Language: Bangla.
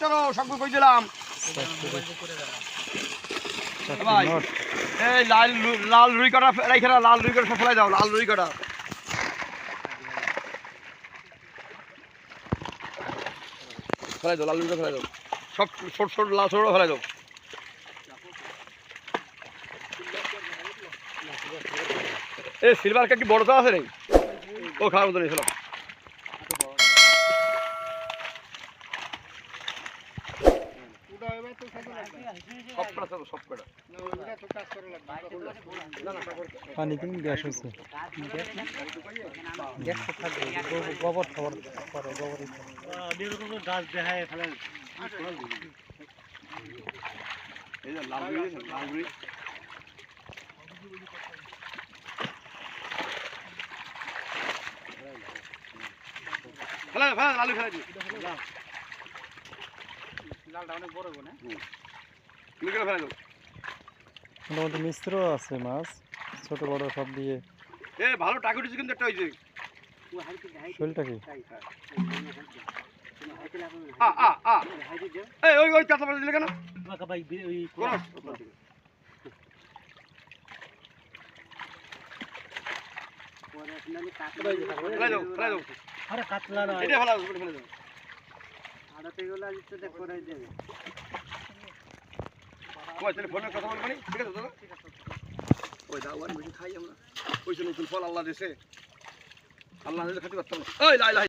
চলো এই লাল লাল রুই কাটা লাল রুই কাটা ফেলাই দাও, লাল রুই কাটা। ফেলাই দাও, লাল রুই ফেলাই দাও। সব ছোট ছোট, লাল, ছোট ফেলাই দাও। এ সিলভার কি বড় তো আছে রে ও খাওয়ার মতো নিয়েছিলাম সব কটা চলো, সব কটা পানি কিন্তু গ্যাস হয়েছে। গোবর খাবার করে গোবর গাছ দেখায় ফেলে এই যে লাল লাল ফেলা ফেলা দাও, ফেলা লালটা অনেক বড় না? মোটামুটি মিশ্র আছে মাছ ছোট বড় সব দিয়ে। এ ভালো টাকা উঠেছে কিন্তু একটা হয়েছে শোলটা কি? আ আ আ। এই ওই ওই চাষা দিলে কেন? আরে কাতলা না এটা ফেলা দাও দাও। আড়াতে গেলে আজ তো করে দেবে। ওই তাহলে ফোনে কথা বলব ঠিক আছে, দাদা? ওই দাওয়ার বেশি খাই আমরা। ওই জন্য নতুন ফল আল্লাহ দিছে আল্লাহ দিলে খাতে পারতাম ওই লাই লাই।